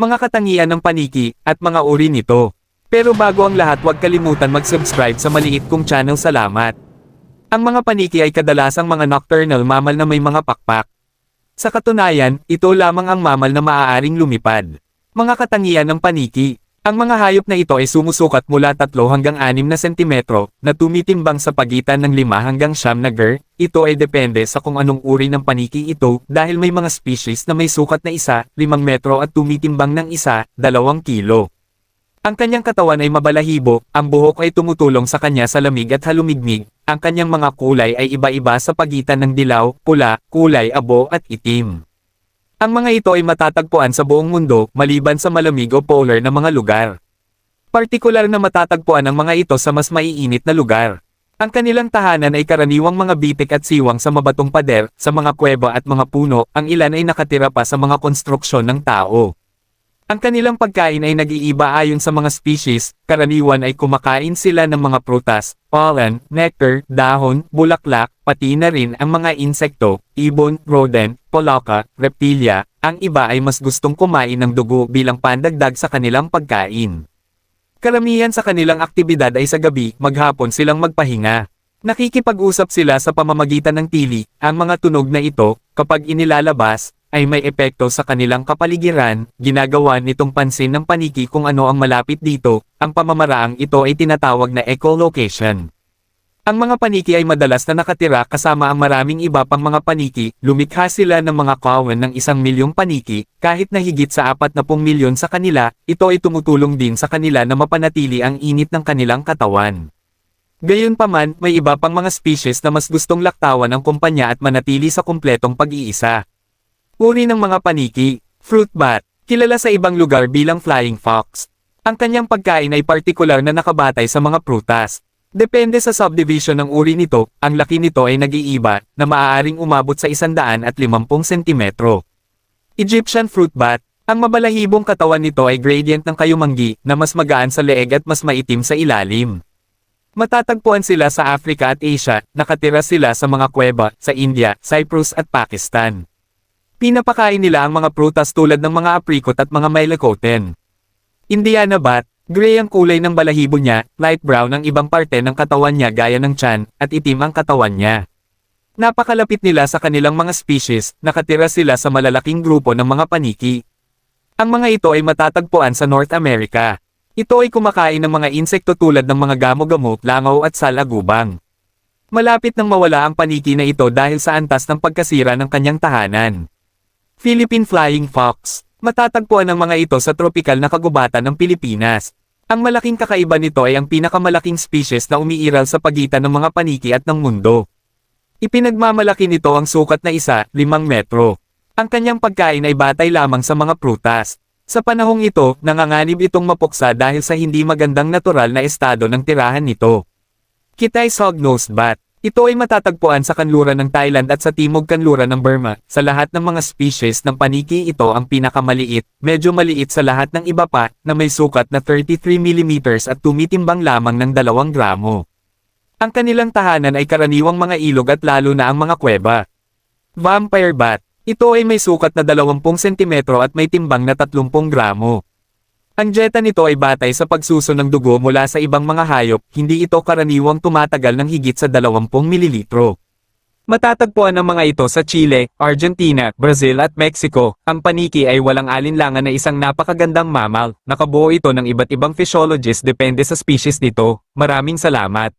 mga katangian ng paniki, at mga uri nito. Pero bago ang lahat huwag kalimutan mag-subscribe sa maliit kong channel salamat. Ang mga paniki ay kadalasang mga nocturnal mammal na may mga pakpak. Sa katunayan, ito lamang ang mammal na maaaring lumipad. Mga katangian ng paniki. Ang mga hayop na ito ay sumusukat mula 3 hanggang 6 na sentimetro, na tumitimbang sa pagitan ng 5 hanggang 9 na ger. Ito ay depende sa kung anong uri ng paniki ito dahil may mga species na may sukat na isa, 5 metro at tumitimbang ng isa, 2 kilo. Ang kanyang katawan ay mabalahibo, ang buhok ay tumutulong sa kanya sa lamig at halumigmig, ang kanyang mga kulay ay iba-iba sa pagitan ng dilaw, pula, kulay abo at itim. Ang mga ito ay matatagpuan sa buong mundo, maliban sa malamig o polar na mga lugar. Partikular na matatagpuan ang mga ito sa mas maiinit na lugar. Ang kanilang tahanan ay karaniwang mga bitik at siwang sa mabatong pader, sa mga kuweba at mga puno, ang ilan ay nakatira pa sa mga konstruksyon ng tao. Ang kanilang pagkain ay nag-iiba ayon sa mga species, karaniwan ay kumakain sila ng mga prutas, pollen, nectar, dahon, bulaklak, pati na rin ang mga insekto, ibon, rodent, polaka, reptilya, ang iba ay mas gustong kumain ng dugo bilang pandagdag sa kanilang pagkain. Karamihan sa kanilang aktibidad ay sa gabi, maghapon silang magpahinga. Nakikipag-usap sila sa pamamagitan ng tili, ang mga tunog na ito, kapag inilalabas, ay may epekto sa kanilang kapaligiran, ginagawa nitong pansin ng paniki kung ano ang malapit dito, ang pamamaraang ito ay tinatawag na echolocation. Ang mga paniki ay madalas na nakatira kasama ang maraming iba pang mga paniki, lumikha sila ng mga kawan ng isang milyong paniki, kahit na higit sa 40 milyon sa kanila, ito ay tumutulong din sa kanila na mapanatili ang init ng kanilang katawan. Gayunpaman, may iba pang mga species na mas gustong laktawan ng kumpanya at manatili sa kumpletong pag-iisa. Uri ng mga paniki, fruit bat, kilala sa ibang lugar bilang flying fox. Ang kanyang pagkain ay partikular na nakabatay sa mga prutas. Depende sa subdivision ng uri nito, ang laki nito ay nag-iiba, na maaaring umabot sa 150 sentimetro. Egyptian fruit bat, ang mabalahibong katawan nito ay gradient ng kayumanggi, na mas magaan sa leeg at mas maitim sa ilalim. Matatagpuan sila sa Africa at Asia, nakatira sila sa mga kuweba, sa India, Cyprus at Pakistan. Pinapakain nila ang mga prutas tulad ng mga apricot at mga mylecoten. Indiana bat, gray ang kulay ng balahibo niya, light brown ang ibang parte ng katawan niya gaya ng tiyan, at itim ang katawan niya. Napakalapit nila sa kanilang mga species, nakatira sila sa malalaking grupo ng mga paniki. Ang mga ito ay matatagpuan sa North America. Ito ay kumakain ng mga insekto tulad ng mga gamo-gamo, langaw at salagubang. Malapit nang mawala ang paniki na ito dahil sa antas ng pagkasira ng kanyang tahanan. Philippine Flying Fox. Matatagpuan ang mga ito sa tropikal na kagubatan ng Pilipinas. Ang malaking kakaiba nito ay ang pinakamalaking species na umiiral sa pagitan ng mga paniki at ng mundo. Ipinagmamalaki nito ang sukat na isa, 5 metro. Ang kanyang pagkain ay batay lamang sa mga prutas. Sa panahong ito, nanganganib itong mapuksa dahil sa hindi magandang natural na estado ng tirahan nito. Kitay Hognose Bat. Ito ay matatagpuan sa kanluran ng Thailand at sa timog kanluran ng Burma. Sa lahat ng mga species ng paniki ito ang pinakamaliit, medyo maliit sa lahat ng iba pa, na may sukat na 33 mm at tumitimbang lamang ng 2 gramo. Ang kanilang tahanan ay karaniwang mga ilog at lalo na ang mga kuweba. Vampire Bat. Ito ay may sukat na 20 cm at may timbang na 30 gramo. Ang dieta nito ay batay sa pagsuso ng dugo mula sa ibang mga hayop, hindi ito karaniwang tumatagal ng higit sa 20 mililitro. Matatagpuan ang mga ito sa Chile, Argentina, Brazil at Mexico. Ang paniki ay walang alinlangan na isang napakagandang mammal. Nakabuo ito ng iba't ibang physiologist depende sa species nito. Maraming salamat.